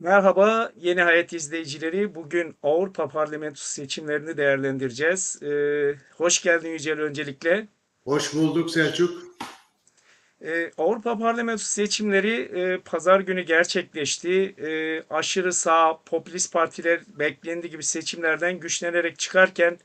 Merhaba Yeni Hayat izleyicileri. Bugün Avrupa Parlamentosu seçimlerini değerlendireceğiz. Ee, hoş geldin Yücel öncelikle. Hoş bulduk Selçuk. Ee, Avrupa Parlamentosu seçimleri e, pazar günü gerçekleşti. Ee, aşırı sağ popülist partiler beklendiği gibi seçimlerden güçlenerek çıkarken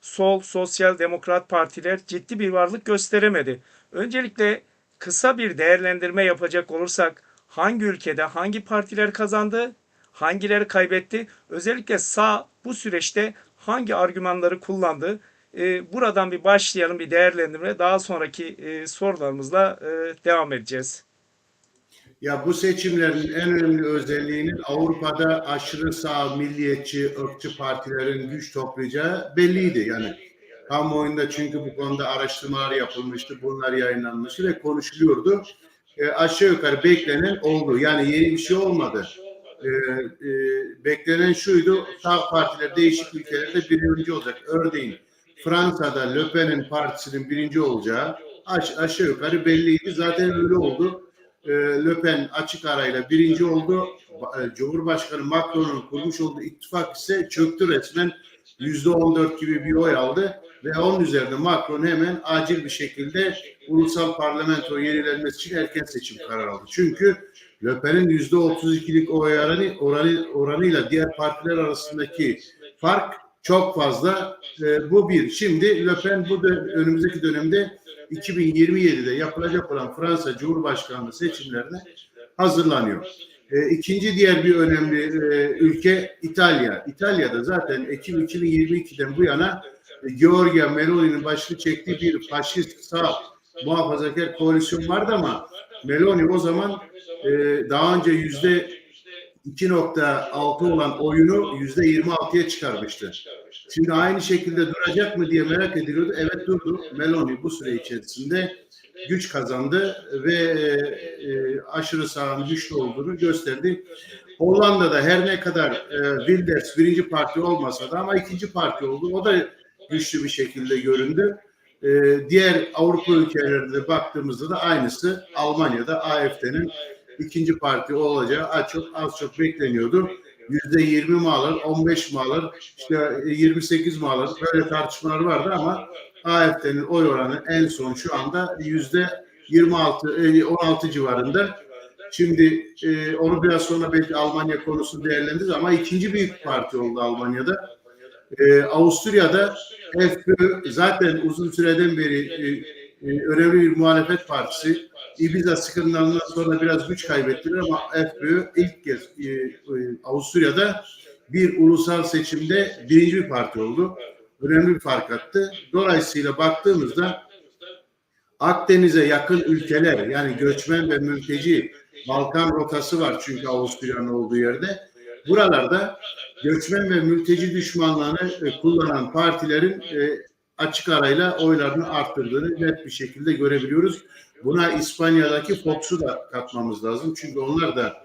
sol sosyal demokrat partiler ciddi bir varlık gösteremedi. Öncelikle kısa bir değerlendirme yapacak olursak hangi ülkede hangi partiler kazandı, hangileri kaybetti? Özellikle sağ bu süreçte hangi argümanları kullandı? Ee, buradan bir başlayalım bir değerlendirme. Daha sonraki e, sorularımızla e, devam edeceğiz. Ya bu seçimlerin en önemli özelliğinin Avrupa'da aşırı sağ, milliyetçi, ırkçı partilerin güç toplayacağı belliydi. Yani kamuoyunda çünkü bu konuda araştırmalar yapılmıştı, bunlar yayınlanmıştı ve konuşuluyordu. E, aşağı yukarı beklenen oldu. Yani yeni bir şey olmadı. E, e, beklenen şuydu, sağ partiler değişik ülkelerde birinci olacak. Örneğin Fransa'da Le Pen'in partisinin birinci olacağı aş- aşağı yukarı belliydi. Zaten öyle oldu. E, Le Pen açık arayla birinci oldu. E, Cumhurbaşkanı Macron'un kurmuş olduğu ittifak ise çöktü resmen. Yüzde on dört gibi bir oy aldı ve onun üzerine Macron hemen acil bir şekilde ulusal parlamento yenilenmesi için erken seçim kararı aldı. Çünkü Le Pen'in yüzde otuz ikilik oy oranı, oranı, oranıyla diğer partiler arasındaki fark çok fazla. E, bu bir. Şimdi Le Pen bu dön- önümüzdeki dönemde 2027'de yapılacak olan Fransa Cumhurbaşkanlığı seçimlerine hazırlanıyor. E, ikinci diğer bir önemli e, ülke İtalya. İtalya'da zaten Ekim 2022'den bu yana e, Giorgia Meloni'nin başını çektiği bir faşist sağ muhafazakar koalisyon vardı ama Meloni o zaman e, daha önce yüzde 2.6 olan oyunu yüzde 26'ya çıkarmıştı. Şimdi aynı şekilde duracak mı diye merak ediliyordu. Evet durdu. Meloni bu süre içerisinde güç kazandı ve e, aşırı sağın güçlü olduğunu gösterdi. Hollanda'da her ne kadar e, Wilders birinci parti olmasa da ama ikinci parti oldu. O da güçlü bir şekilde göründü. E, diğer Avrupa ülkelerinde baktığımızda da aynısı. Almanya'da AFD'nin ikinci parti olacağı az çok, az çok bekleniyordu. Yüzde 20 mi alır, 15 mi işte 28 mi böyle tartışmalar vardı ama AFD'nin oy oranı en son şu anda yüzde 26, e, 16 civarında. Şimdi e, onu biraz sonra belki Almanya konusu değerlendiririz ama ikinci büyük parti oldu Almanya'da. E, Avusturya'da FPÖ zaten uzun süreden beri e, e, önemli bir muhalefet partisi. Ibiza sıkıntılarından sonra biraz güç kaybettiler ama FPÖ ilk kez e, e, Avusturya'da bir ulusal seçimde birinci bir parti oldu. Önemli bir fark attı. Dolayısıyla baktığımızda Akdeniz'e yakın ülkeler yani göçmen ve mülteci Balkan rotası var çünkü Avusturya'nın olduğu yerde. Buralarda göçmen ve mülteci düşmanlığını e, kullanan partilerin e, açık arayla oylarını arttırdığını net bir şekilde görebiliyoruz. Buna İspanya'daki Fox'u da katmamız lazım. Çünkü onlar da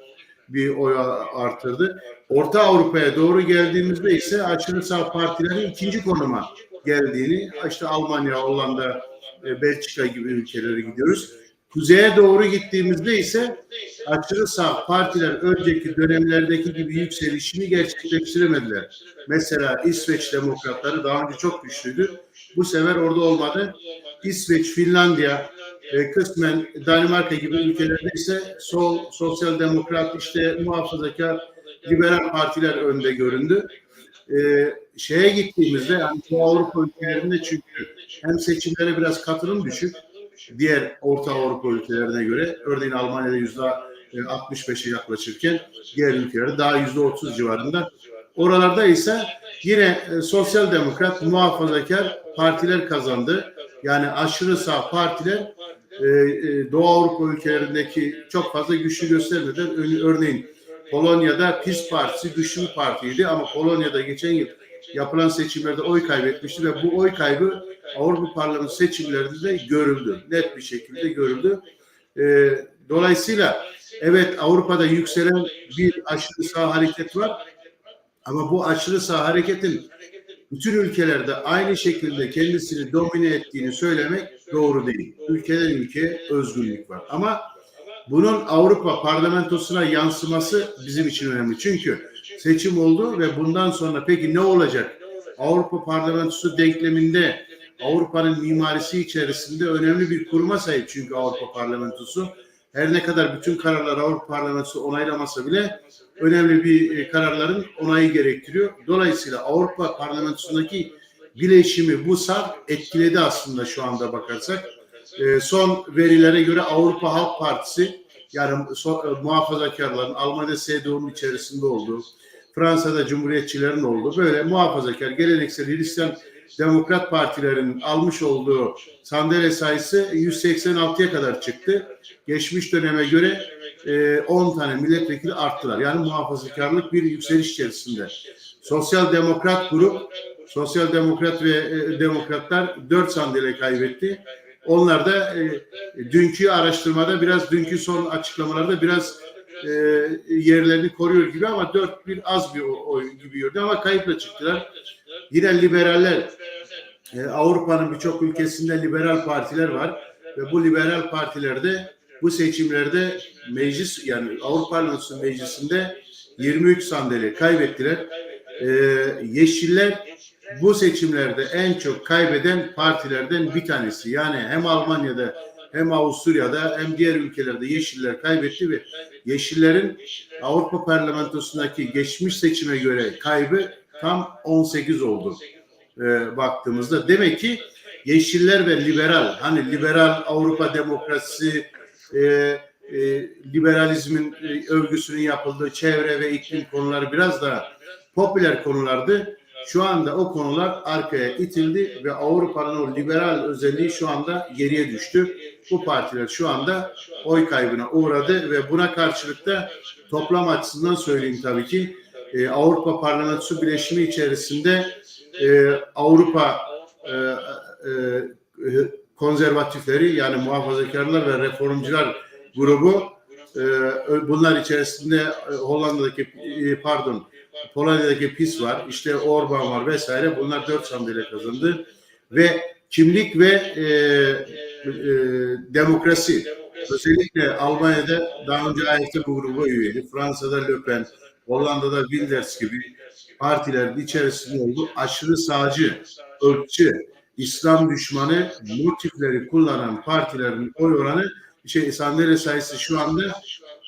bir oy arttırdı. Orta Avrupa'ya doğru geldiğimizde ise aşırı sağ partilerin ikinci konuma geldiğini, işte Almanya, Hollanda, e, Belçika gibi ülkelere gidiyoruz. Kuzeye doğru gittiğimizde ise aşırı sağ partiler önceki dönemlerdeki gibi yükselişini gerçekleştiremediler. Mesela İsveç demokratları daha önce çok güçlüydü. Bu sefer orada olmadı. İsveç, Finlandiya, e, kısmen Danimarka gibi ülkelerde ise sol, sosyal demokrat, işte muhafazakar, liberal partiler önde göründü. E, şeye gittiğimizde yani Avrupa ülkelerinde çünkü hem seçimlere biraz katılım düşük, diğer Orta Avrupa ülkelerine göre örneğin Almanya'da yüzde 65'e yaklaşırken diğer ülkelerde daha yüzde 30 civarında. Oralarda ise yine e, sosyal demokrat, muhafazakar partiler kazandı. Yani aşırı sağ partiler e, e, Doğu Avrupa ülkelerindeki çok fazla güçlü göstermeden örneğin Polonya'da PiS partisi güçlü bir partiydi ama Polonya'da geçen yıl yapılan seçimlerde oy kaybetmişti ve bu oy kaybı Avrupa Parlamentosu seçimlerinde de görüldü. Net bir şekilde görüldü. E, dolayısıyla evet Avrupa'da yükselen bir aşırı sağ hareket var ama bu aşırı sağ hareketin bütün ülkelerde aynı şekilde kendisini domine ettiğini söylemek doğru değil. Ülkeden ülkeye özgürlük var. Ama bunun Avrupa parlamentosuna yansıması bizim için önemli. Çünkü seçim oldu ve bundan sonra peki ne olacak? Avrupa parlamentosu denkleminde Avrupa'nın mimarisi içerisinde önemli bir kuruma sahip çünkü Avrupa parlamentosu. Her ne kadar bütün kararları Avrupa parlamentosu onaylamasa bile önemli bir e, kararların onayı gerektiriyor. Dolayısıyla Avrupa parlamentosundaki bileşimi bu sar etkiledi aslında şu anda bakarsak. E, son verilere göre Avrupa Halk Partisi yani e, muhafazakarların Almanya'da CDU'nun içerisinde olduğu, Fransa'da Cumhuriyetçilerin olduğu böyle muhafazakar, geleneksel Hristiyan Demokrat Partilerin almış olduğu sandalye sayısı 186'ya kadar çıktı. Geçmiş döneme göre e, 10 tane milletvekili arttılar. Yani muhafazakarlık bir yükseliş içerisinde. Sosyal Demokrat grup, Sosyal Demokrat ve e, Demokratlar 4 sandalye kaybetti. Onlar da e, dünkü araştırmada biraz, dünkü son açıklamalarda biraz e, yerlerini koruyor gibi ama 4 bir az bir o- oy gibi gördü ama kayıpla çıktılar. Yine liberaller, e, Avrupa'nın birçok ülkesinde liberal partiler var ve bu liberal partilerde bu seçimlerde meclis yani Avrupa Parlamentosu Meclisi'nde 23 sandalye kaybettiler. E, Yeşiller bu seçimlerde en çok kaybeden partilerden bir tanesi. Yani hem Almanya'da hem Avusturya'da hem diğer ülkelerde Yeşiller kaybetti ve Yeşillerin Avrupa Parlamentosu'ndaki geçmiş seçime göre kaybı tam 18 oldu e, baktığımızda. Demek ki Yeşiller ve liberal, hani liberal Avrupa demokrasisi, e, e, liberalizmin e, övgüsünün yapıldığı çevre ve iklim konuları biraz daha popüler konulardı. Şu anda o konular arkaya itildi ve Avrupa'nın o liberal özelliği şu anda geriye düştü. Bu partiler şu anda oy kaybına uğradı ve buna karşılık da toplam açısından söyleyeyim tabii ki e, Avrupa Parlamentosu bileşimi içerisinde e, Avrupa e, e, konservatifleri yani muhafazakarlar ve reformcular grubu e, bunlar içerisinde e, Hollanda'daki e, pardon Polonya'daki PIS var, işte Orban var vesaire. Bunlar dört sandalye kazandı ve kimlik ve e, e, demokrasi özellikle Almanya'da daha önce AFD bu gruba üyeydi. Fransa'da Le Pen, Hollanda'da Wilders gibi partilerin içerisinde oldu. Aşırı sağcı, ırkçı, İslam düşmanı motifleri kullanan partilerin oy oranı şey sandalye sayısı şu anda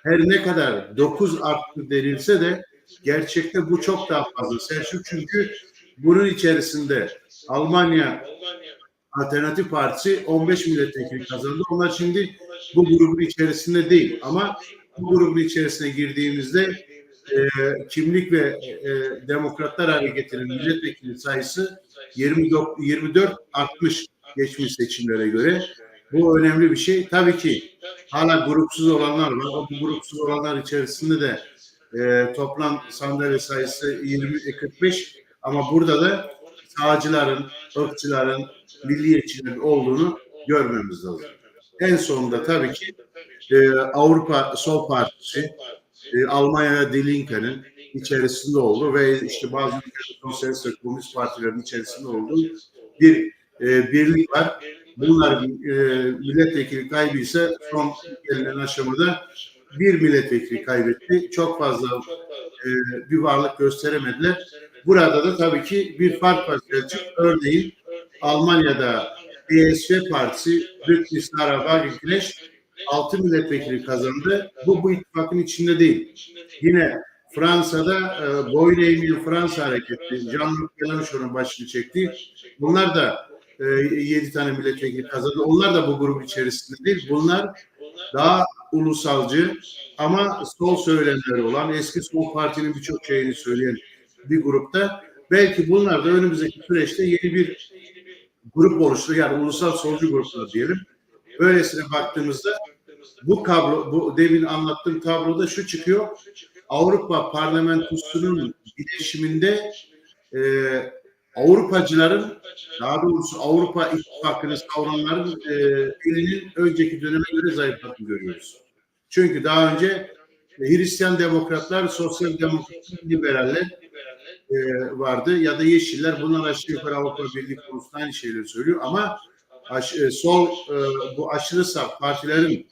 her ne kadar 9 arttı denilse de gerçekte bu çok daha fazla. Selçuk çünkü bunun içerisinde Almanya Alternatif Partisi 15 milletvekili kazandı. Onlar şimdi bu grubun içerisinde değil ama bu grubun içerisine girdiğimizde e, kimlik ve e, Demokratlar Hareketi'nin milletvekili sayısı 24, 24 artmış geçmiş seçimlere göre. Bu önemli bir şey. Tabii ki hala grupsuz olanlar var. Bu grupsuz olanlar içerisinde de e, toplam sandalye sayısı 20 e, 45 ama burada da sağcıların, ırkçıların, milliyetçilerin olduğunu görmemiz lazım. En sonunda tabii ki e, Avrupa Sol Partisi, e, Almanya'da Die Linke'nin içerisinde oldu ve işte bazı sosyalist ve komünist partilerin içerisinde olduğu bir e, birlik var. Bunlar e, milletvekili kaybı ise son gelinen aşamada bir milletvekili kaybetti. Çok fazla e, bir varlık gösteremediler. Burada da tabii ki bir fark var Selçuk. Örneğin Almanya'da DSV Partisi Bündnis Sarah Wagenknecht 6 milletvekili kazandı. Bu bu ittifakın içinde değil. Yine Fransa'da e, boyun eğmeyen Fransa hareketi Jean-Luc Mélenchon'un başını çekti. Bunlar da e, 7 tane milletvekili kazandı. Onlar da bu grup içerisinde değil. Bunlar daha ulusalcı ama sol söylemleri olan eski sol partinin birçok şeyini söyleyen bir grupta belki bunlar da önümüzdeki süreçte yeni bir grup oluşturur. Yani ulusal solcu gruplar diyelim. Böylesine baktığımızda bu kablo, bu demin anlattığım tabloda şu çıkıyor. Avrupa Parlamentosu'nun bileşiminde e, Avrupacıların daha doğrusu Avrupa İttifakı'nı savuranların e, elinin önceki döneme göre zayıfladığını görüyoruz. Çünkü daha önce e, Hristiyan demokratlar, sosyal demokratlar, liberaller e, vardı ya da yeşiller bunlar aşağı yukarı Avrupa Birliği konusunda aynı şeyleri söylüyor ama aş, e, sol e, bu aşırı sağ partilerin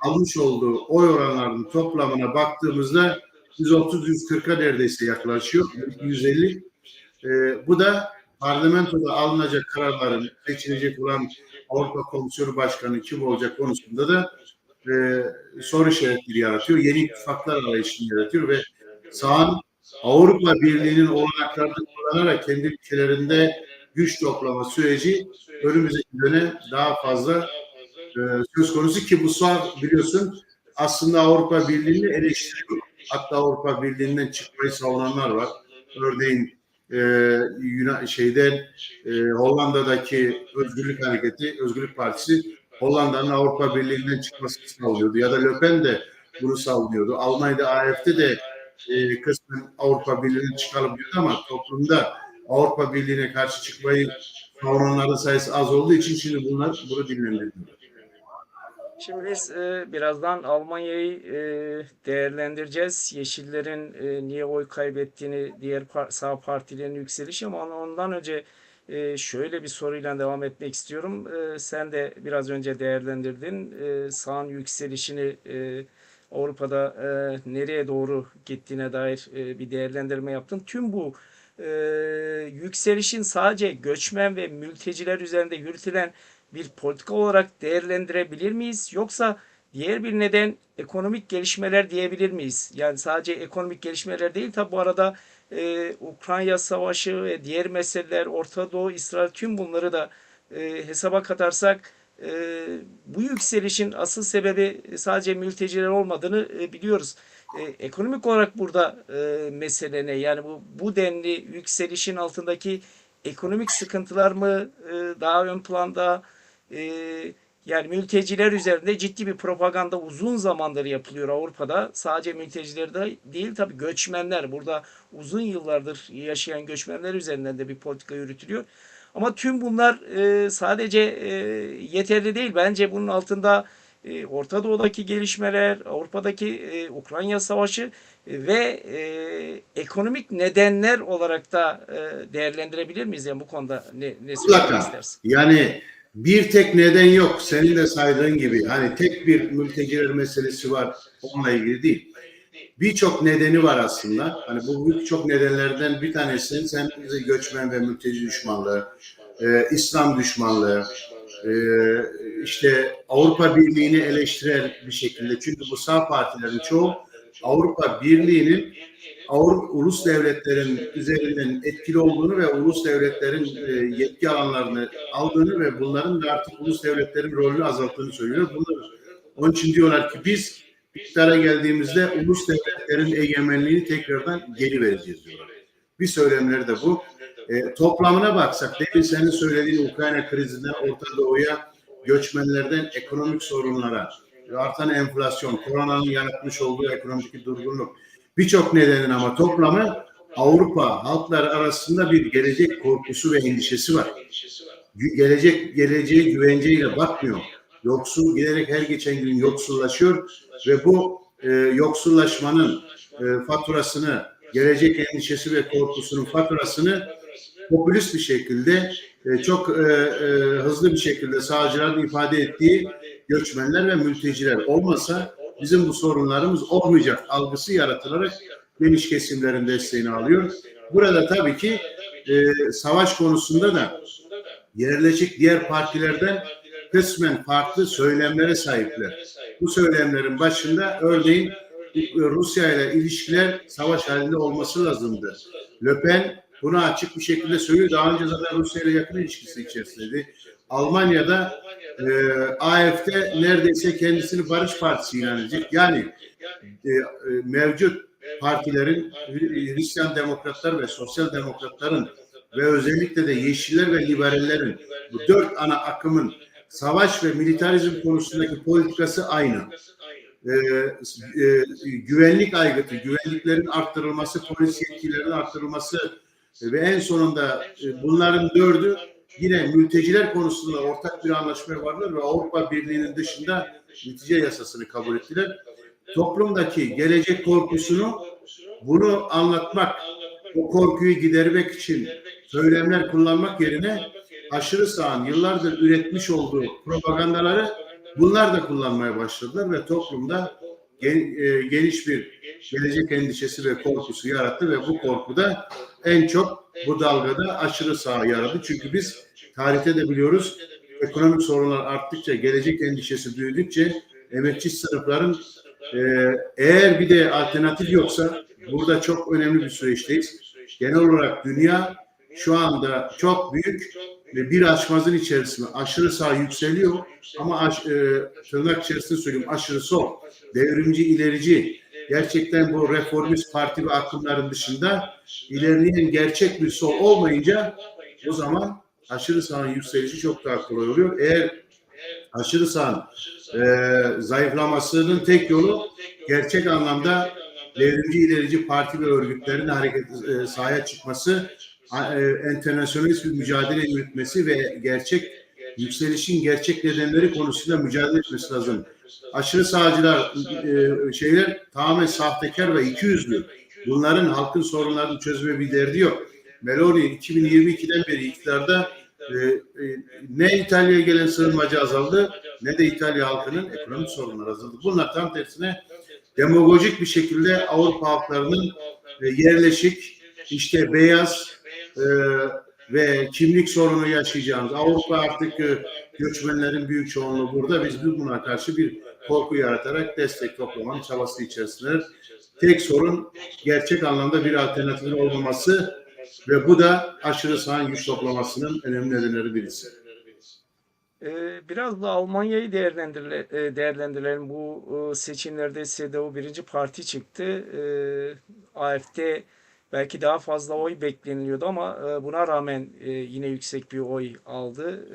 almış olduğu oy oranlarının toplamına baktığımızda 130-140'a neredeyse yaklaşıyor. 150. Ee, bu da parlamentoda alınacak kararların seçilecek olan Avrupa Komisyonu Başkanı kim olacak konusunda da e, soru işaretleri yaratıyor. Yeni ittifaklar arayışını yaratıyor ve sağın Avrupa Birliği'nin olanaklarını kullanarak kendi ülkelerinde güç toplama süreci önümüzdeki dönem daha fazla e, söz konusu ki bu sağ biliyorsun aslında Avrupa Birliği'ni eleştiriyor. Hatta Avrupa Birliği'nden çıkmayı savunanlar var. Örneğin e, Yunan şeyden e, Hollanda'daki Özgürlük Hareketi, Özgürlük Partisi Hollanda'nın Avrupa Birliği'nden çıkmasını savunuyordu. Ya da Le de bunu savunuyordu. Almanya'da AFD de e, kısmen Avrupa Birliği'nden çıkalım diyordu ama toplumda Avrupa Birliği'ne karşı çıkmayı savunanların sayısı az olduğu için şimdi bunlar bunu dinlendiriyor. Şimdi biz e, birazdan Almanya'yı e, değerlendireceğiz. Yeşillerin e, niye oy kaybettiğini, diğer par- sağ partilerin yükselişi ama ondan önce e, şöyle bir soruyla devam etmek istiyorum. E, sen de biraz önce değerlendirdin. E, sağın yükselişini e, Avrupa'da e, nereye doğru gittiğine dair e, bir değerlendirme yaptın. Tüm bu e, yükselişin sadece göçmen ve mülteciler üzerinde yürütülen bir politika olarak değerlendirebilir miyiz? Yoksa diğer bir neden ekonomik gelişmeler diyebilir miyiz? Yani sadece ekonomik gelişmeler değil tabi bu arada e, Ukrayna Savaşı ve diğer meseleler, Orta Doğu, İsrail tüm bunları da e, hesaba katarsak e, bu yükselişin asıl sebebi sadece mülteciler olmadığını e, biliyoruz. E, ekonomik olarak burada e, mesele ne? Yani bu, bu denli yükselişin altındaki ekonomik sıkıntılar mı e, daha ön planda? E, yani mülteciler üzerinde ciddi bir propaganda uzun zamandır yapılıyor Avrupa'da. Sadece mülteciler de değil tabii göçmenler. Burada uzun yıllardır yaşayan göçmenler üzerinden de bir politika yürütülüyor. Ama tüm bunlar e, sadece e, yeterli değil. Bence bunun altında e, Orta Doğu'daki gelişmeler, Avrupa'daki e, Ukrayna Savaşı e, ve e, ekonomik nedenler olarak da e, değerlendirebilir miyiz? Yani bu konuda ne, ne söylemek istersin? Yani bir tek neden yok. Senin de saydığın gibi. Hani tek bir mülteciler meselesi var. Onunla ilgili değil. Birçok nedeni var aslında. Hani bu birçok nedenlerden bir tanesi sen bize göçmen ve mülteci düşmanlığı, e, İslam düşmanlığı, e, işte Avrupa Birliği'ni eleştiren bir şekilde. Çünkü bu sağ partilerin çoğu Avrupa Birliği'nin Avrupa ulus devletlerin üzerinden etkili olduğunu ve ulus devletlerin e, yetki alanlarını aldığını ve bunların da artık ulus devletlerin rolünü azalttığını söylüyor. Bunlar, onun için diyorlar ki biz iktidara geldiğimizde ulus devletlerin egemenliğini tekrardan geri vereceğiz diyorlar. Bir söylemleri de bu. E, toplamına baksak, demin senin söylediğin Ukrayna krizinden Orta Doğu'ya, göçmenlerden ekonomik sorunlara, artan enflasyon, koronanın yaratmış olduğu ekonomik durgunluk, birçok nedenin ama toplamı Avrupa halkları arasında bir gelecek korkusu ve endişesi var. Gelecek geleceğe güvenceyle bakmıyor. Yoksul giderek her geçen gün yoksullaşıyor ve bu e, yoksullaşmanın e, faturasını, gelecek endişesi ve korkusunun faturasını popülist bir şekilde e, çok e, e, hızlı bir şekilde sağcıların ifade ettiği göçmenler ve mülteciler olmasa bizim bu sorunlarımız olmayacak algısı yaratılarak geniş kesimlerin desteğini alıyor. Burada tabii ki e, savaş konusunda da yerleşik diğer partilerden kısmen farklı söylemlere sahipler. Bu söylemlerin başında örneğin Rusya ile ilişkiler savaş halinde olması lazımdı. Le Pen bunu açık bir şekilde söylüyor. Daha önce zaten Rusya ile yakın ilişkisi içerisindeydi. Almanya'da e, AFD neredeyse kendisini Barış Partisi ilan edecek. Yani e, e, mevcut partilerin Hristiyan demokratlar ve sosyal demokratların ve özellikle de yeşiller ve liberallerin bu dört ana akımın savaş ve militarizm konusundaki politikası aynı. Ee, e, güvenlik aygıtı, güvenliklerin arttırılması, polis yetkilerinin arttırılması ve en sonunda e, bunların dördü yine mülteciler konusunda ortak bir anlaşmaya vardılar ve Avrupa Birliği'nin dışında mülteci yasasını kabul ettiler. Toplumdaki gelecek korkusunu bunu anlatmak, o korkuyu gidermek için söylemler kullanmak yerine aşırı sağın yıllardır üretmiş olduğu propagandaları Bunlar da kullanmaya başladılar ve toplumda e, geniş bir gelecek endişesi ve korkusu yarattı ve bu korku da en çok bu dalgada aşırı sağ yaradı. Çünkü biz tarihte de biliyoruz ekonomik sorunlar arttıkça, gelecek endişesi büyüdükçe emekçi sınıfların e, eğer bir de alternatif yoksa burada çok önemli bir süreçteyiz. Genel olarak dünya şu anda çok büyük ve bir açmazın içerisinde. Aşırı sağ yükseliyor ama aş, e, tırnak içerisinde söyleyeyim aşırı sol, devrimci, ilerici. Gerçekten bu reformist parti ve akımların dışında ilerleyen gerçek bir sol olmayınca o zaman aşırı sağın yükselişi çok daha kolay oluyor. Eğer aşırı sağın e, zayıflamasının tek yolu gerçek anlamda devrimci ilerici parti ve örgütlerin hareket e, sahaya çıkması, e, bir mücadele yürütmesi ve gerçek yükselişin gerçek nedenleri konusunda mücadele etmesi lazım. Aşırı sağcılar e, şeyler tamamen sahtekar ve ikiyüzlü. Bunların halkın sorunlarını çözme bir derdi yok. Meloni 2022'den beri iktidarda e, e, ne İtalya'ya gelen sığınmacı azaldı ne de İtalya halkının ekonomik sorunları azaldı. Bunlar tam tersine demagojik bir şekilde Avrupa halklarının e, yerleşik, işte beyaz e, ve kimlik sorunu yaşayacağımız Avrupa artık e, göçmenlerin büyük çoğunluğu burada. Biz buna karşı bir korku yaratarak destek toplamanın çabası içerisinde. Tek sorun gerçek anlamda bir alternatifin olmaması ve bu da aşırı sağın güç toplamasının önemli nedenleri birisi. Ee, Biraz da Almanya'yı e, değerlendirelim. Bu e, seçimlerde CDU birinci parti çıktı. Ee, AfD belki daha fazla oy bekleniliyordu ama e, buna rağmen yine yüksek bir oy aldı.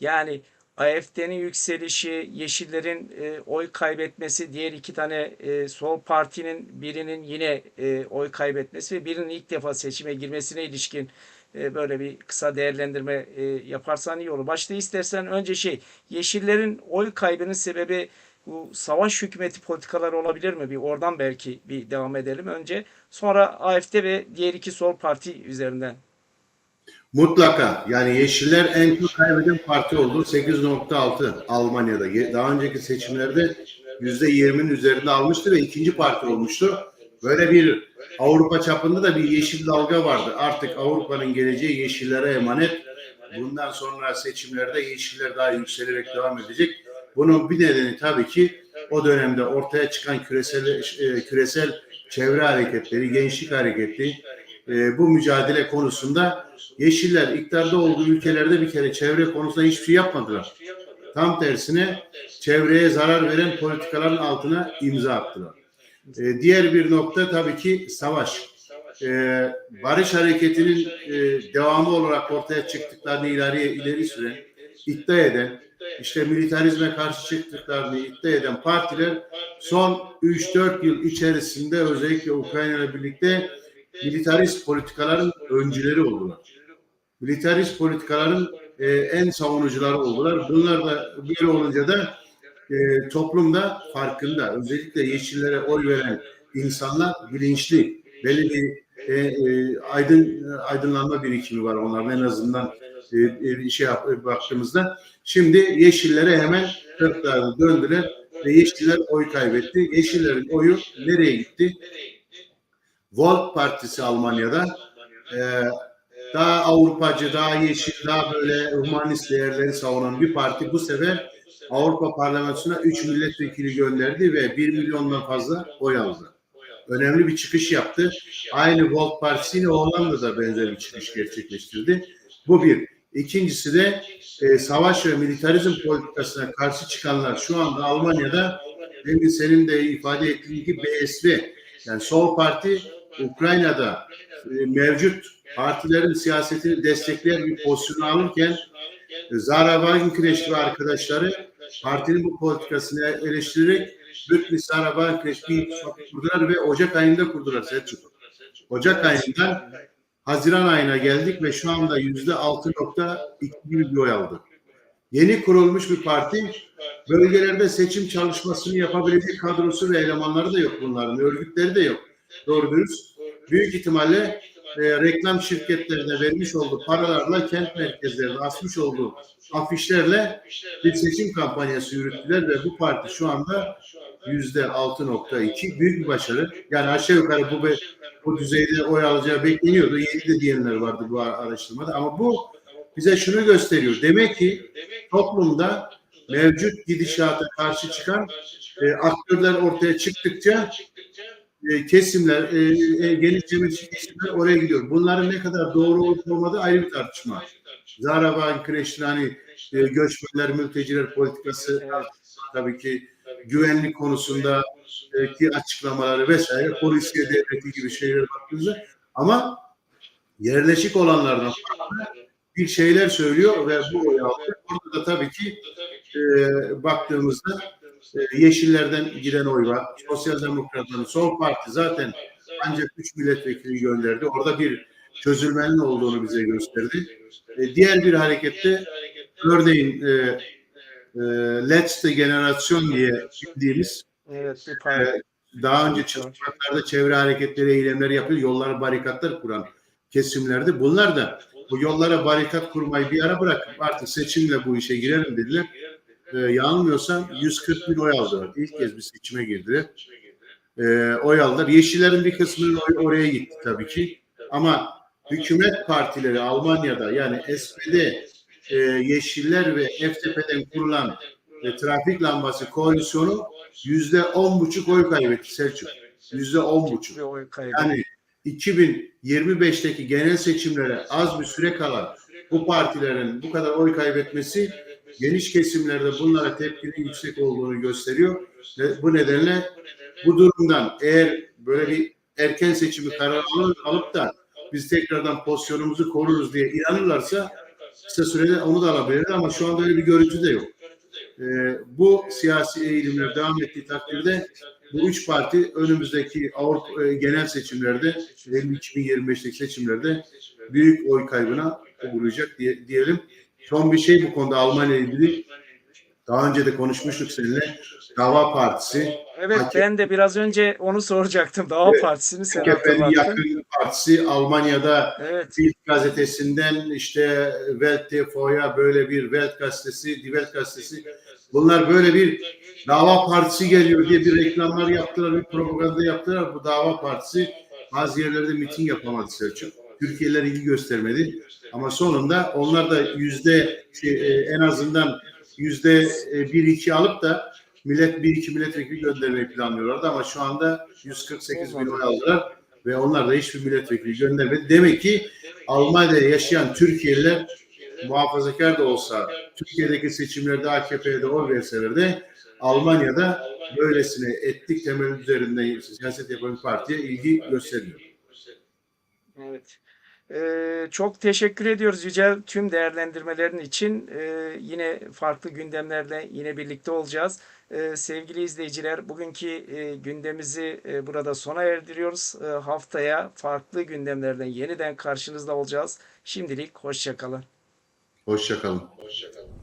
Yani AfD'nin yükselişi, Yeşillerin e, oy kaybetmesi, diğer iki tane e, sol partinin birinin yine e, oy kaybetmesi ve birinin ilk defa seçime girmesine ilişkin e, böyle bir kısa değerlendirme e, yaparsan iyi olur. Başta istersen önce şey, Yeşillerin oy kaybının sebebi bu savaş hükümeti politikaları olabilir mi? Bir oradan belki bir devam edelim önce. Sonra AfD ve diğer iki sol parti üzerinden. Mutlaka. Yani Yeşiller en çok kaybeden parti oldu. 8.6 Almanya'da. Daha önceki seçimlerde %20'nin üzerinde almıştı ve ikinci parti olmuştu. Böyle bir Avrupa çapında da bir yeşil dalga vardı. Artık Avrupa'nın geleceği yeşillere emanet. Bundan sonra seçimlerde yeşiller daha yükselerek devam edecek. Bunun bir nedeni tabii ki o dönemde ortaya çıkan küresel e, küresel çevre hareketleri, gençlik hareketi, e, bu mücadele konusunda Yeşiller iktidarda olduğu ülkelerde bir kere çevre konusunda hiçbir şey yapmadılar. Tam tersine çevreye zarar veren politikaların altına imza attılar. E, diğer bir nokta tabii ki savaş. E, barış hareketinin e, devamı olarak ortaya çıktıklarını ileriye ileri süren, iddia eden, işte militarizme karşı çıktıklarını iddia eden partiler son 3-4 yıl içerisinde özellikle Ukrayna ile birlikte militarist politikaların öncüleri oldular. Militarist politikaların e, en savunucuları oldular. Bunlar da böyle olunca da e, toplumda farkında. Özellikle yeşillere oy veren insanlar bilinçli. Belli bir e, e, aydın aydınlanma birikimi var onların en azından e, e, şey yap, baktığımızda. Şimdi yeşillere hemen sırtlarını döndüler ve yeşiller oy kaybetti. Yeşillerin oyu nereye gitti? Volt Partisi Almanya'da e, daha Avrupacı, daha yeşil, daha böyle humanist değerleri savunan bir parti bu sefer Avrupa Parlamentosu'na 3 milletvekili gönderdi ve 1 milyondan fazla oy aldı. Önemli bir çıkış yaptı. Aynı Volt Partisi yine Hollanda'da benzer bir çıkış gerçekleştirdi. Bu bir. İkincisi de e, savaş ve militarizm politikasına karşı çıkanlar şu anda Almanya'da demin senin de ifade ettiğin gibi BSV yani sol parti Ukrayna'da e, mevcut partilerin siyasetini destekleyen bir pozisyonu alırken e, Zara Wagenknecht ve arkadaşları partinin bu politikasını eleştirerek Bütni Zara Wagenknecht bir kurdular ve Ocak ayında kurdular Selçuk. Ocak ayından Haziran ayına geldik ve şu anda yüzde 6.2 gibi bir oy aldı. Yeni kurulmuş bir parti bölgelerde seçim çalışmasını yapabilecek kadrosu ve elemanları da yok bunların. Örgütleri de yok. Doğru dürüst. Büyük ihtimalle e, reklam şirketlerine vermiş olduğu paralarla kent merkezlerine asmış olduğu afişlerle bir seçim kampanyası yürüttüler ve bu parti şu anda yüzde 6.2 büyük bir başarı. Yani aşağı yukarı bu bu düzeyde oy alacağı bekleniyordu. Yeni de diyenler vardı bu araştırmada ama bu bize şunu gösteriyor. Demek ki toplumda mevcut gidişata karşı çıkan e, aktörler ortaya çıktıkça e, kesimler, e, e, geniş cemiyetçi kesimler oraya gidiyor. Bunların ne kadar doğru olup olmadığı ayrı bir tartışma. Kreş'in hani e, göçmenler, mülteciler politikası tabii ki güvenlik konusunda e, ki açıklamaları vesaire polisiye devleti gibi şeylere baktığınızda ama yerleşik olanlardan bir şeyler söylüyor ve bu. Orada da tabii ki e, baktığımızda Yeşillerden giden oy var. Sosyal Demokratların Sol Parti zaten ancak 3 milletvekili gönderdi. Orada bir çözülmenin olduğunu bize gösterdi. E, diğer bir harekette örneğin e, e, Let's the Generasyon diye bildiğimiz Evet parti. daha önce çalışmalarda çevre hareketleri, eylemleri yapıyor, yollara barikatlar kuran kesimlerdi. Bunlar da bu yollara barikat kurmayı bir ara bırakıp artık seçimle bu işe girelim dediler. Ee, yanılmıyorsam 140 bin oy aldılar. İlk kez bir seçime girdiler. Ee, oy aldılar. Yeşillerin bir kısmının oyu oraya gitti tabii ki. Ama hükümet partileri Almanya'da yani SPD, e, Yeşiller ve FDP'den kurulan e, trafik lambası koalisyonu yüzde on buçuk oy kaybetti Selçuk. Yüzde on buçuk. Yani 2025'teki genel seçimlere az bir süre kalan bu partilerin bu kadar oy kaybetmesi geniş kesimlerde bunlara tepkinin yüksek olduğunu gösteriyor. Ve bu nedenle bu durumdan eğer böyle bir erken seçimi karar alıp da biz tekrardan pozisyonumuzu koruruz diye inanırlarsa kısa sürede onu da alabilirler ama şu anda öyle bir görüntü de yok. Ee, bu siyasi eğilimler devam ettiği takdirde bu üç parti önümüzdeki Avrupa e, genel seçimlerde 2025'teki seçimlerde büyük oy kaybına uğrayacak diye, diyelim. Son bir şey bu konuda Almanya ile ilgili daha önce de konuşmuştuk seninle. Dava Partisi, Evet AKP ben de biraz önce onu soracaktım. Dava Evet. Partisi'ni sen AKP'nin yakın partisi Almanya'da Evet. Bild gazetesinden işte Welt TV'ya böyle bir Welt gazetesi, Die Welt gazetesi bunlar böyle bir dava partisi geliyor diye bir reklamlar yaptılar, bir propaganda yaptılar. Bu dava partisi bazı yerlerde miting yapamadı Selçuk. Türkiye'liler ilgi göstermedi. Ama sonunda onlar da yüzde e, en azından yüzde e, bir iki alıp da millet bir iki milletvekili göndermeyi planlıyorlardı ama şu anda 148 bin oy aldılar ve onlar da hiçbir milletvekili göndermedi. Demek ki Almanya'da yaşayan Türkiye'liler muhafazakar da olsa Türkiye'deki seçimlerde AKP'ye de oy verseler de Almanya'da böylesine etnik temel üzerinden siyaset yapan partiye ilgi gösteriyor. Evet. Ee, çok teşekkür ediyoruz Yücel tüm değerlendirmelerin için. Ee, yine farklı gündemlerle yine birlikte olacağız. Ee, sevgili izleyiciler, bugünkü e, gündemimizi e, burada sona erdiriyoruz. Ee, haftaya farklı gündemlerden yeniden karşınızda olacağız. Şimdilik hoşça kalın. Hoşçakalın.